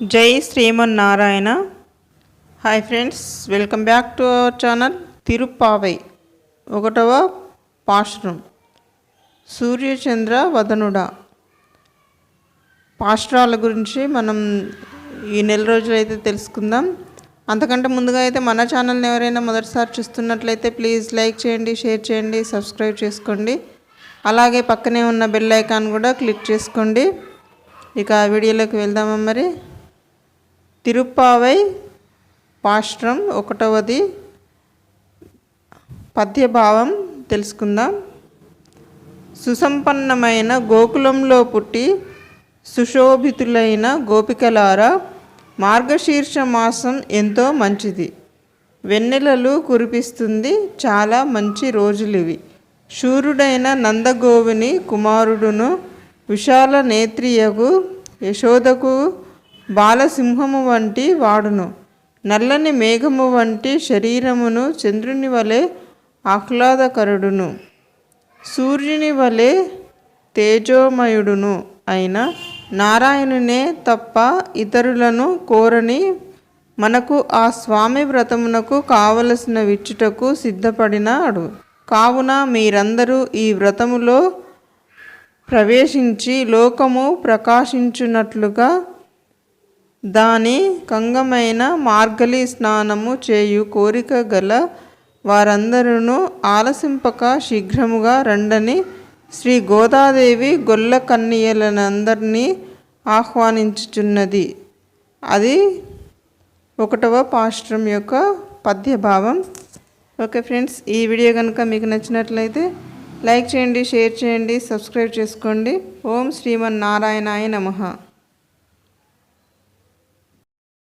జై Srimannarayana. Hi friends welcome back to our channel Tiruppavai ఒకటవ పాశ్రం. సూర్యచంద్ర వదనుడ. పాశ్రాల గురించి మనం ఈ నెల రోజులైతే తెలుసుకుందాం. అంతకంటే ముందుగా అయితే మన ఛానల్ని ఎవరైనా మొదటిసారి చూస్తున్నట్లయితే ప్లీజ్ లైక్ చేయండి షేర్ చేయండి సబ్స్క్రైబ్ చేసుకోండి. అలాగే పక్కనే ఉన్న బెల్ ఐకాన్ కూడా క్లిక్ చేసుకోండి. ఇక వీడియోలోకి వెళ్దామా మరి? తిరుప్పావై పాష్ట్రం ఒకటవది పద్యభావం తెలుసుకుందాం. సుసంపన్నమైన గోకులంలో పుట్టి సుశోభితులైన గోపికలారా మార్గశీర్ష మాసం ఎంతో మంచిది. వెన్నెలలు కురిపిస్తుంది చాలా మంచి రోజులివి. శూరుడైన నందగోవిని కుమారుడును విశాల నేత్రియకు యశోదకు బాలసింహము వంటి వాడును. నల్లని మేఘము వంటి శరీరమును చంద్రుని వలె ఆహ్లాదకరుడును. సూర్యుని వలె తేజోమయుడును అయిన నారాయణునే తప్ప ఇతరులను కోరని మనకు ఆ స్వామి వ్రతమునకు కావలసిన విచ్చుటకు సిద్ధపడినాడు కావున మీరందరూ ఈ వ్రతములో ప్రవేశించి లోకము ప్రకాశించున్నట్లుగా దాని కంగమైన మార్గలి స్నానము చేయు కోరిక గల వారందరూ ఆలసింపక శీఘ్రముగా రండని శ్రీ గోదాదేవి గొల్ల కన్నీయలనందరినీ ఆహ్వానించుచున్నది. అది ఒకటవ పాశ్రం యొక్క పద్యభావం. ఓకే ఫ్రెండ్స్ ఈ వీడియో కనుక మీకు నచ్చినట్లయితే లైక్ చేయండి షేర్ చేయండి సబ్స్క్రైబ్ చేసుకోండి. ఓం శ్రీమన్నారాయణాయ నమః.